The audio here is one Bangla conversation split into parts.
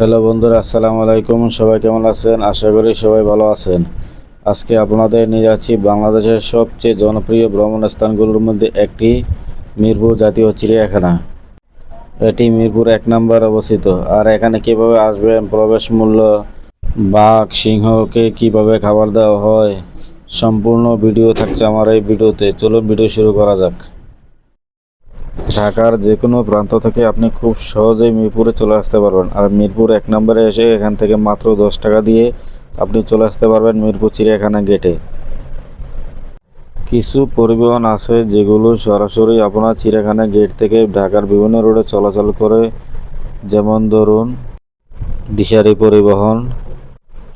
হ্যালো বন্ধুরা, আসসালামু আলাইকুম। সবাই কেমন আছেন? আশা করি সবাই ভালো আছেন। আজকে আপনাদের নিয়ে যাচ্ছি বাংলাদেশের সবচেয়ে জনপ্রিয় ভ্রমণ স্থানগুলোর মধ্যে একটি মিরপুর জাতীয় চিড়িয়াখানা। এটি মিরপুর এক নম্বর অবস্থিত। আর এখানে কীভাবে আসবেন, প্রবেশ মূল্য, বাঘ, সিংহকে কীভাবে খাবার দেওয়া হয়, সম্পূর্ণ ভিডিও থাকছে আমার এই ভিডিওতে। চলুন ভিডিও শুরু করা যাক। ঢাকার যে কোনো প্রান্ত থেকে আপনি খুব সহজেই মিরপুরে চলে আসতে পারবেন। আর মিরপুর এক নম্বরে এসে এখান থেকে মাত্র দশ টাকা দিয়ে আপনি চলে আসতে পারবেন মিরপুর চিড়িয়াখানা গেটে। কিছু পরিবহন আছে যেগুলো সরাসরি আপনার চিড়িয়াখানা গেট থেকে ঢাকার বিভিন্ন রোডে চলাচল করে। যেমন ধরুন, দিশারি পরিবহন,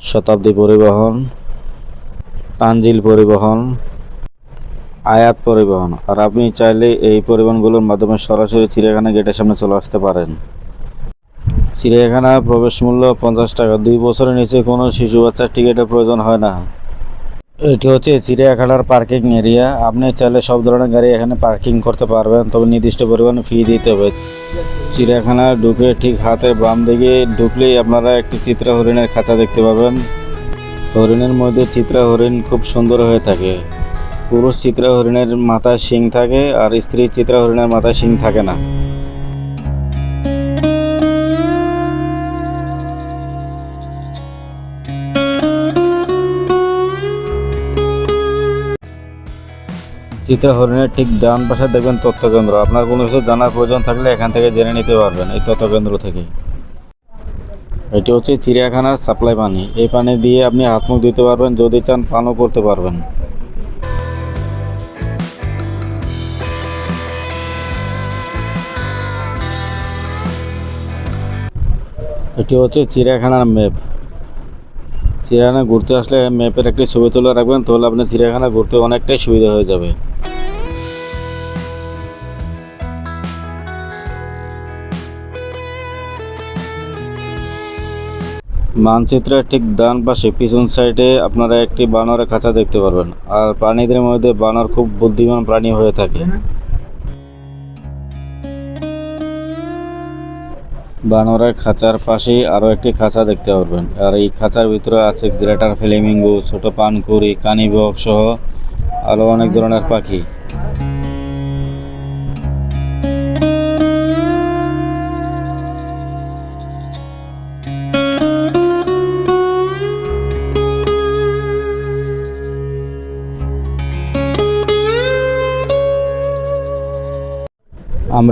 শতাব্দী পরিবহন, তানজিল পরিবহন আয়াত পরিবহন। আর আপনি চাইলে এই পরিবহনগুলোর মাধ্যমে সরাসরি চিড়িয়াখানা গেটের সামনে চলে আসতে পারেন। চিড়িয়াখানার প্রবেশ মূল্য পঞ্চাশ টাকা। দুই বছরের নিচে কোনো শিশু বাচ্চার টিকিটের প্রয়োজন হয় না। এটি হচ্ছে চিড়িয়াখানার পার্কিং এরিয়া। আপনি চাইলে সব ধরনের গাড়ি এখানে পার্কিং করতে পারবেন, তবে নির্দিষ্ট পরিমাণে ফি দিতে হবে। চিড়িয়াখানা ঢুকে ঠিক হাতের বাম দিকে ঢুকলেই আপনারা একটি চিত্রা হরিণের খাঁচা দেখতে পাবেন। হরিণের মধ্যে চিত্রা হরিণ খুব সুন্দর হয়ে থাকে। পুরুষ চিত্রা হরিণের মাথায় শিং থাকে আর স্ত্রী চিত্রা হরিণের মাথায় শিং থাকে না। চিত্রা হরিণের ঠিক ডান পাশে দেখবেন তথ্য কেন্দ্র আপনার কোনো কিছু জানার প্রয়োজন থাকলে এখান থেকে জেনে নিতে পারবেন এই তথ্য কেন্দ্র থেকে। এটি হচ্ছে চিড়িয়াখানার সাপ্লাই পানি। এই পানি দিয়ে আপনি হাত মুখ দিতে পারবেন, যদি চান পানও করতে পারবেন। এটি হচ্ছে চিড়িয়াখানার ম্যাপ চিড়িয়াখানা ঘুরতে আসলে ম্যাপের একটি ছবি তুলে রাখবেন, তাহলে আপনার চিড়িয়াখানা ঘুরতে অনেকটাই সুবিধা হয়ে যাবে। মানচিত্রের ঠিক ডান পাশে, পিছন সাইডে আপনারা একটি বানরের খাঁচা দেখতে পারবেন। আর প্রাণীদের মধ্যে বানর খুব বুদ্ধিমান প্রাণী হয়ে থাকে। বানরের খাঁচার পাশে আরও একটি খাঁচা দেখতে পারবেন। আর এই খাঁচার ভিতরে আছে গ্রেটার ফ্লেমিঙ্গো, ছোট পানকুড়ি, কানিবক সহ আরও অনেক ধরনের পাখি।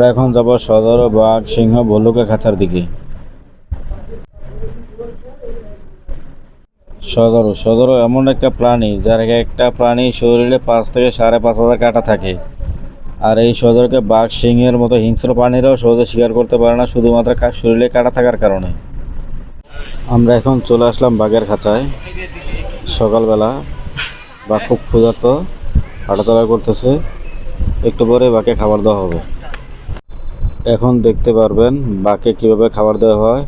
আমরা এখন যাব সদর বাঘ সিংহ ভল্লুকের খাঁচার দিকে। সদর সদর এমন একটা প্রাণী যার একটা প্রাণী শরীরে পাঁচ থেকে সাড়ে পাঁচ হাজার কাটা থাকে। আর এই সদরকে বাঘ সিংহের মতো হিংস্র প্রাণীরাও সহজে শিকার করতে পারে না, শুধুমাত্র শরীরে কাটা থাকার কারণে। আমরা এখন চলে আসলাম বাঘের খাঁচায়। সকালবেলা বা খুব ক্ষুধার্ত, হাঁটাচলা করতেছে। একটু পরে বাঘে খাবার দেওয়া হবে। এখন দেখতে পারবেন বাঘে কীভাবে খাবার দেওয়া হয়।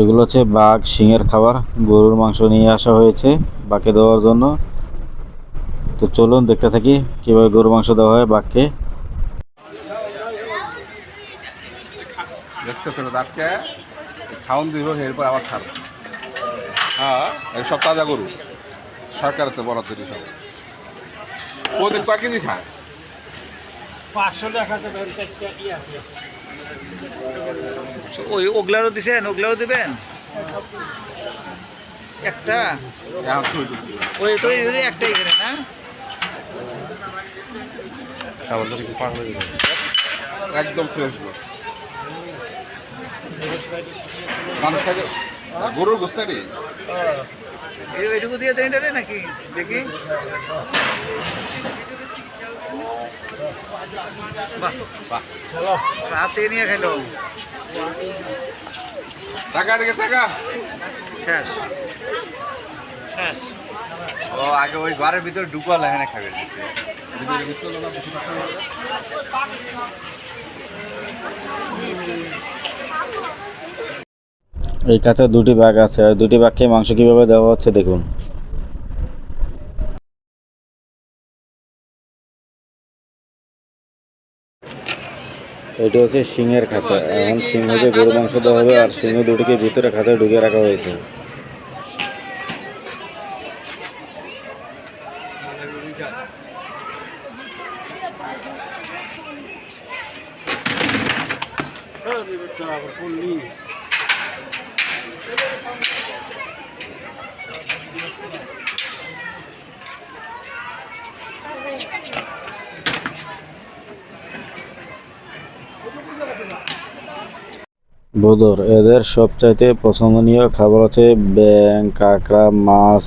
এগুলো হচ্ছে বাঘ সিংয়ের খাবার, গরুর মাংস নিয়ে আসা হয়েছে বাঘে দেওয়ার জন্য। তো চলুন দেখতে থাকি কীভাবে গরুর মাংস দেওয়া হয় বাঘকে। দেখছ হ্যাঁ সব তাজা গরু। সরকারের তো দিই সব খায়? ওই ওগুলারও দিছেন ওগুলারও দিবেন? একটা? ওই তো একটাই এখানে না? খাবার কি পাগল হয়ে গেছে। একদম ফ্রেশ গোস মানুষ গরুর গোস্ত রে এই দিয়ে দেন নাকি? দেখি। রাতে নিয়ে খাইলো টাকা দিকে টাকা শেষ শেষ ও আগে ওই ঘরের ভিতরে ঢুকাল এখানে খাবে দিছে এই কাছে দুটি বাঘ আছে, আর দুটি বাঘকে মাংস কীভাবে দেওয়া হচ্ছে দেখুন। এটি হচ্ছে সিংহের খাঁচা। এখন সিংহকে গরু মাংস দেওয়া হবে আর সিংহ দুটিকে ভিতরে খাঁচায় ঢুকিয়ে রাখা হয়েছে। বদর। এদের সবচাইতে পছন্দনীয় খাবার হচ্ছে ব্যাং কাঁকড়া, মাছ,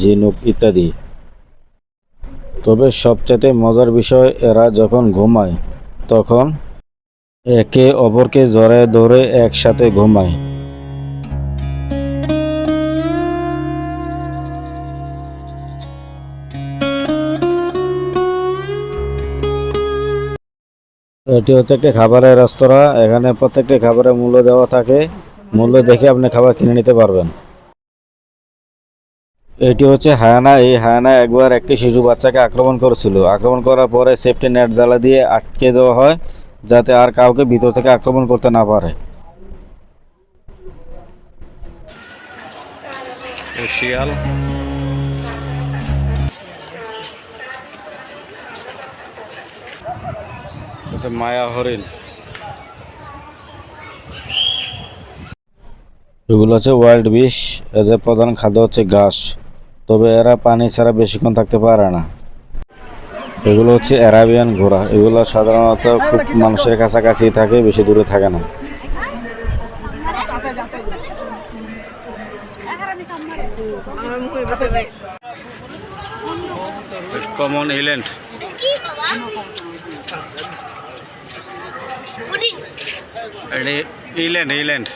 ঝিনুক ইত্যাদি। তবে সবচাইতে মজার বিষয়, এরা যখন ঘুমায়, তখন একে অপরকে জড়ায় ধরে একসাথে ঘুমায়। এটি হচ্ছে একটি খাবারের রেস্তোরাঁ। এখানে প্রত্যেকটি খাবারের মূল্য দেওয়া থাকে। মূল্য দেখে আপনি খাবার কিনে নিতে পারবেন। এটি হচ্ছে হায়ানা। এই হায়ানা একবার একটি শিশু বাচ্চাকে আক্রমণ করেছিল। আক্রমণ করার পরে সেফটি নেট জ্বালা দিয়ে আটকে দেওয়া হয়, যাতে আর কাউকে ভিতর থেকে আক্রমণ করতে না পারে। শিয়াল। হচ্ছে মায়া হরিণ। এগুলো হচ্ছে ওয়াইল্ড বিশ এদের প্রধান খাদ্য হচ্ছে ঘাস। তবে এরা পানি ছাড়া বেশিক্ষণ থাকতে পারে না। এগুলো হচ্ছে অ্যারাবিয়ান ঘোড়া। এগুলো সাধারণত খুব মানুষের কাছাকাছি থাকে, বেশি দূরে থাকে না। Common island island island.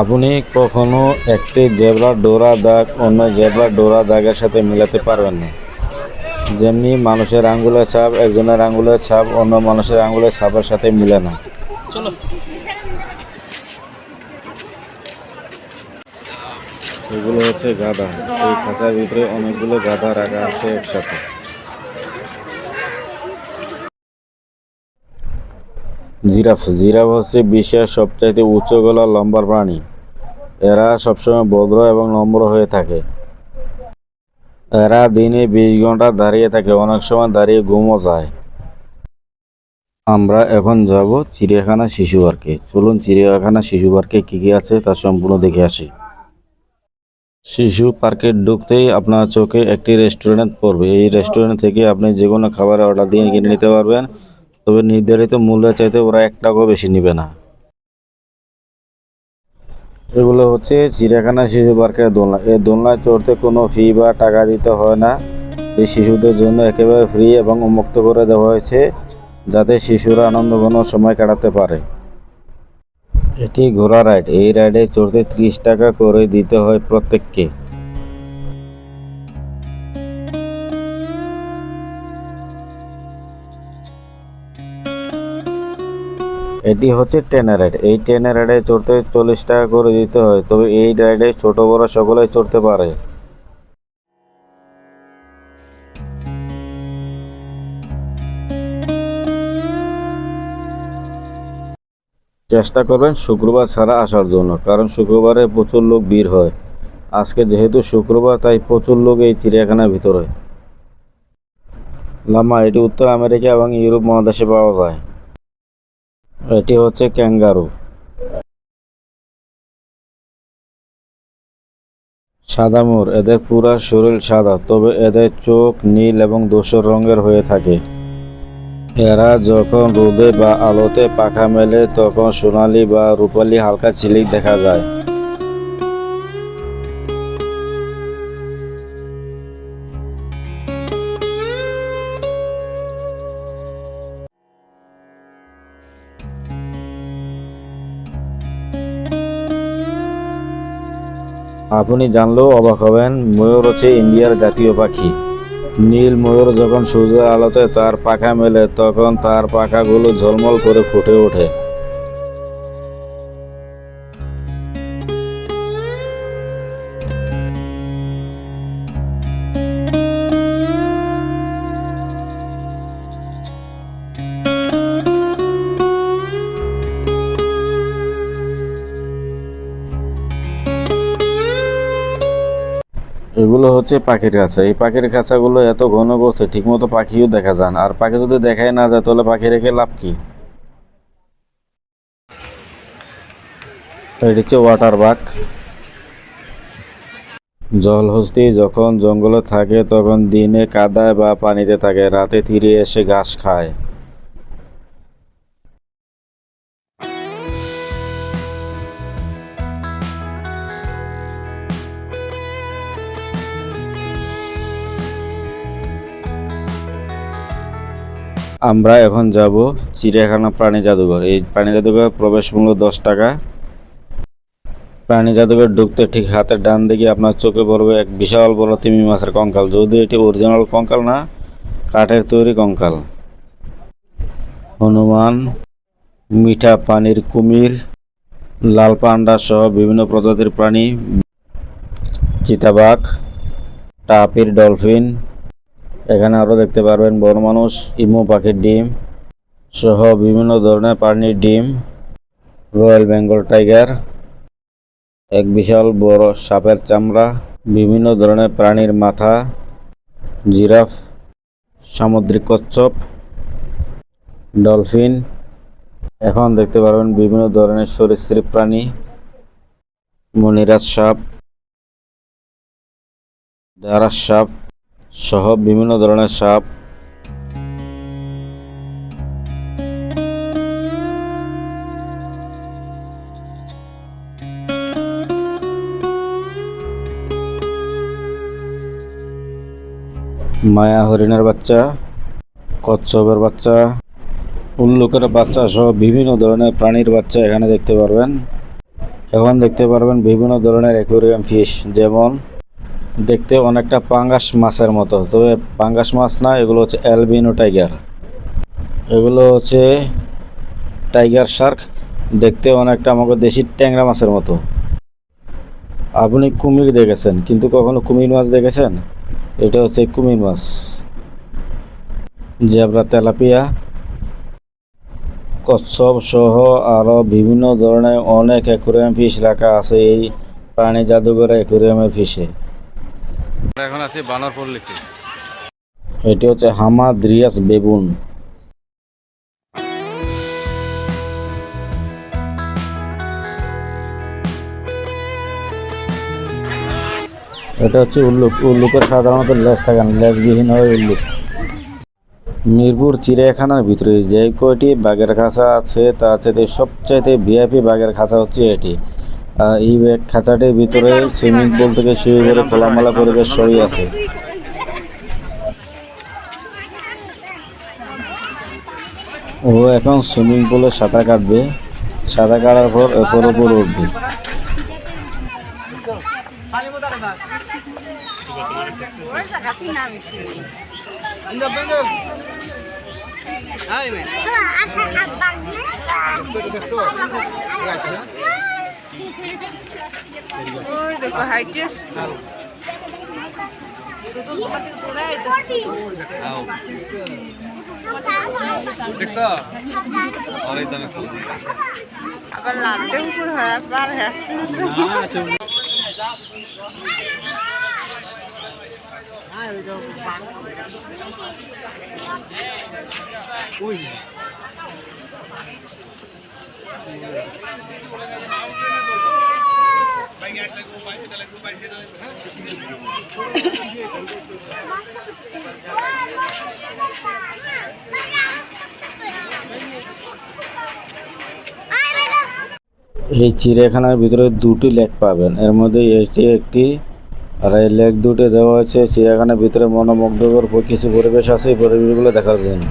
আপনি কখনো একটি জেব্রা ডোরা দাগ অন্য জেব্রা ডোরা দাগের সাথে মিলাতে পারবেন না। যেমনি মানুষের আঙ্গুলের ছাপ একজনের আঙ্গুলের ছাপ অন্য মানুষের আঙ্গুলের ছাপের সাথে মিলে না। এগুলো হচ্ছে গাধা। এই খাঁচার ভিতরে অনেকগুলো গাধা রাখা আছে একসাথে। জিরাফ। জিরাফ হচ্ছে বিশ্বের সবচাইতে উচ্চ গলা লম্বা প্রাণী। এরা সবসময় ভদ্র এবং নম্র হয়ে থাকে। এরা দিনে বিশ ঘণ্টা দাঁড়িয়ে থাকে, অনেক সময় দাঁড়িয়ে ঘুমও যায়। আমরা এখন যাব চিড়িয়াখানা শিশু পার্কে। চলুন, চিড়িয়াখানা শিশু পার্কে কী কী আছে তা সম্পূর্ণ দেখে আসি। শিশু পার্কে ঢুকতেই আপনার চোখে একটি রেস্টুরেন্ট পড়বে। এই রেস্টুরেন্ট থেকে আপনি যে কোনো খাবারের অর্ডার দিয়ে কিনে নিতে পারবেন। তবে নির্ধারিত মূল্যের চাইতে ওরা এক টাকাও বেশি নেবে না। এগুলো হচ্ছে চিড়িয়াখানা শিশু পার্কের দোলনা। এই দোলনায় চড়তে কোনো ফি বা টাকা দিতে হয় না। এই শিশুদের জন্য একেবারে ফ্রি এবং উন্মুক্ত করে দেওয়া হয়েছে, যাতে শিশুরা আনন্দঘন সময় কাটাতে পারে। এটি ঘোড়া রাইড। এই রাইডে চড়তে ত্রিশ টাকা করে দিতে হয় প্রত্যেককে। এটি হচ্ছে ট্রেনের রাইড। এই ট্রেনের রাইডে চড়তে চল্লিশ টাকা করে দিতে হয়, তবে এই রাইডে ছোট বড় সকলে চড়তে পারে। চেষ্টা করবেন শুক্রবার ছাড়া আসার জন্য, কারণ শুক্রবারে প্রচুর লোক ভিড় হয়। আজকে যেহেতু শুক্রবার, তাই প্রচুর লোক এই চিড়িয়াখানার ভিতরে। লামা, এটি উত্তর আমেরিকা এবং ইউরোপ মহাদেশে পাওয়া যায়। এটি হচ্ছে ক্যাঙ্গারু। সাদা মোর, এদের পুরা শরীর সাদা, তবে এদের চোখ নীল এবং ধূসর রঙের হয়ে থাকে। এরা যখন রোদে বা আলোতে পাখা মেলে, তখন সোনালি বা রূপালি হালকা ঝিলিক দেখা যায়। আপনি জানলেও অবাক হবেন, ময়ূর হচ্ছে ইন্ডিয়ার জাতীয় পাখি। নীল ময়ূর যখন সূর্যের আলোতে তার পাখা মেলে, তখন তার পাখাগুলো ঝলমল করে ফুটে ওঠে। এগুলো হচ্ছে পাখির খাঁচা। এই পাখির খাঁচাগুলো এত ঘন করছে, ঠিকমতো পাখিও দেখা যায় না। আর পাখি যদি দেখাই না যায়, তাহলে পাখি রেখে লাভ কি? এটি হচ্ছে ওয়াটার বাগ জলহস্তি যখন জঙ্গলে থাকে, তখন দিনে কাদায় বা পানিতে থাকে, রাতে তীরে এসে ঘাস খায়। আমরা এখন যাব চিড়িয়াখানা প্রাণী জাদুঘর। এই প্রাণী জাদুঘর প্রবেশ মূল্য দশ টাকা। প্রাণী জাদুঘর ঢুকতে ঠিক হাতের ডান দিকে আপনার চোখে পড়বে এক বিশাল বড় তিমি মাছের কঙ্কাল। যদি এটি অরিজিনাল কঙ্কাল না, কাঠের তৈরি কঙ্কাল। হনুমান, মিঠা পানির কুমির, লাল পান্ডা সহ বিভিন্ন প্রজাতির প্রাণী, চিতাবাঘ, টাপির ডলফিন এখানে আরও দেখতে পারবেন বড় মানুষ, ইমু পাখির ডিম সহ বিভিন্ন ধরনের প্রাণীর ডিম, রয়্যাল বেঙ্গল টাইগার, এক বিশাল বড় সাপের চামড়া, বিভিন্ন ধরনের প্রাণীর মাথা, জিরাফ, সামুদ্রিক কচ্ছপ, ডলফিন, এখন দেখতে পারবেন বিভিন্ন ধরনের সরীসৃপ প্রাণী, মনিরাজ সাপ দারাস সাপ সহ বিভিন্ন ধরনের সাপ। মায়া হরিণের বাচ্চা, কচ্ছপের বাচ্চা, উল্লুকের বাচ্চা সহ বিভিন্ন ধরনের প্রাণীর বাচ্চা এখানে দেখতে পারবেন। এখন দেখতে পারবেন বিভিন্ন ধরনের অ্যাকোরিয়াম ফিশ যেমন দেখতে অনেকটা পাঙ্গাস মাছের মতো। তবে পাঙ্গাস মাছ না, এগুলো হচ্ছে অ্যালবিনো টাইগার। এগুলো হচ্ছে টাইগার শার্ক। দেখতে অনেকটা আমাকে দেশি ট্যাংরা মাছের মতো। আপনি কুমির দেখেছেন, কিন্তু কখনো কুমির মাছ দেখেছেন? এটা হচ্ছে কুমির মাছ। জেব্রা, তেলাপিয়া, কচ্ছপ সহ আরও বিভিন্ন ধরনের অনেক অ্যাকোরিয়াম ফিশ রাখা আছে এই প্রাণী জাদুঘরে অ্যাকোরিয়ামের ফিশে এখন আছি বানরপুর লিখতে এটি হচ্ছে হামাদ্রিয়াস বেবুন এটা হচ্ছে উল্লুক, উল্লুকের সাধারণত লেজ থাকে না, লেজবিহীন হয় উল্লুক। মিরপুর চিড়িয়াখানার ভিতরে যে কয়টি বাঘের খাঁচা আছে তার চাইতে সবচাইতে ভিআইপি বাঘের খাঁচা হচ্ছে এটি। এই ব্যাগ খাঁচাটির ভিতরে সুইমিং পুল থেকে শুরু করে খোলামেলা পরিবেশ সবই আছে। ও এখন সুইমিং পুলে সাঁতার কাটবে। সাঁতার কাটার পর এরপর ওপর উঠবে। ওই দেখো হাইটে আবার লাভটা উপর হয় আবার হ্যাঁ এই চিড়িয়াখানার ভিতরে দুটি লেক পাবেন। এর মধ্যে এটি একটি, আর এই লেক দুটি দেওয়া হয়েছে। চিড়িয়াখানার ভিতরে মনোমুগ্ধকর কিছু পরিবেশ আছে, এই পরিবেশগুলো দেখার জন্য।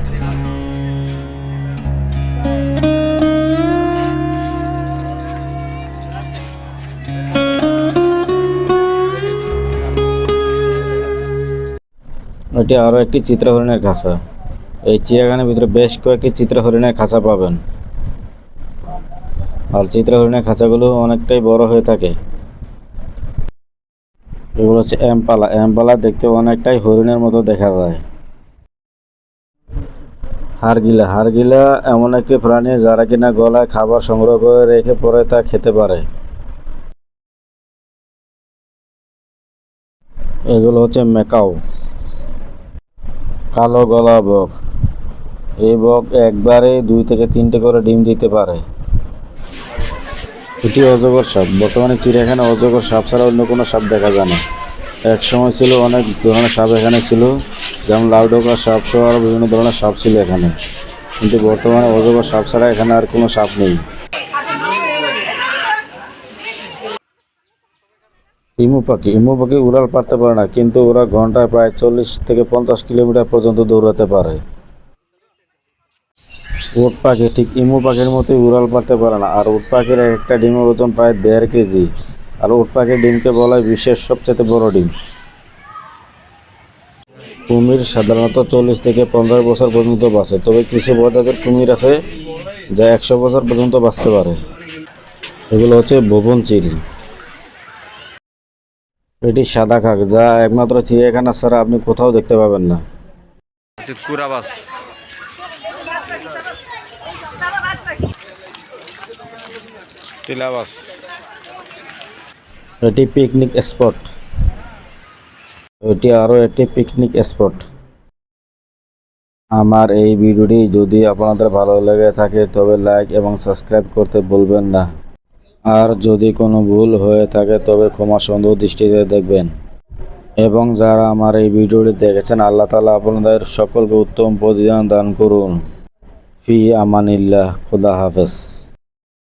এটি আরও একটি চিত্র হরিণের খাঁচা। এই চিড়িয়াখানার ভিতরে বেশ কয়েকটি চিত্র হরিণের খাঁচা পাবেন। আর চিত্র হরিণের খাঁচাগুলো অনেকটাই বড় হয়ে থাকে। এগুলো হচ্ছে এমপালা। এমপালা দেখতে অনেকটাই হরিণের মতো দেখা যায়। হাড়গিলা। হাড়গিলা এমন একটি প্রাণী যারা কিনা গলায় খাবার সংগ্রহ করে রেখে পরে তা খেতে পারে। এগুলো হচ্ছে মেকাও কালো গলা বক। এই বক একবারে দুই থেকে তিনটে করে ডিম দিতে পারে। এটি অজগর সাপ। বর্তমানে চিড়িয়াখানা অজগর সাপ ছাড়া অন্য কোনো সাপ দেখা যায় না। এক সময় ছিল অনেক ধরনের সাপ এখানে ছিল, যেমন লাউডোকা সাপ সহ আরও বিভিন্ন ধরনের সাপ ছিল এখানে। কিন্তু বর্তমানে অজগর সাপ ছাড়া এখানে আর কোনো সাপ নেই। ইমু পাখি ইমু পাখি উড়াল পারতে পারে না, কিন্তু ওরা ঘন্টায় প্রায় চল্লিশ থেকে পঞ্চাশ কিলোমিটার পর্যন্ত দৌড়াতে পারে। উট পাখি ঠিক ইমু পাখির মতোই উড়াল পারতে পারে না, আর উট পাখির একটা ডিমের ওজন প্রায় দেড় কেজি, আর উট পাখির ডিমকে বলা হয় বিশ্বের সবচেয়ে বড় ডিম। কুমির সাধারণত চল্লিশ থেকে পনেরো বছর পর্যন্ত বাঁচে, তবে কিছু প্রজাতির কুমির আছে যা একশো বছর পর্যন্ত বাঁচতে পারে। এগুলো হচ্ছে ভুবন চিল এটি সাদা কাক যা একমাত্র চিড়িয়াখানা ছাড়া আপনি কোথাও দেখতে পাবেন না। কুরাবাস তিলাবাস। এটি পিকনিক স্পট। এটি আরও একটি পিকনিক স্পট। আমার এই ভিডিওটি যদি আপনাদের ভালো লেগে থাকে তবে লাইক এবং সাবস্ক্রাইব করতে বলবেন না। আর যদি কোনো ভুল হয়ে থাকে, তবে ক্ষমা সুন্দর দৃষ্টিতে দেখবেন। এবং যারা আমার এই ভিডিওটি দেখেছেন, আল্লাহ তালা আপনাদের সকলকে উত্তম প্রতিদান দান করুন। ফি আমানিল্লাহ, খুদা হাফেজ।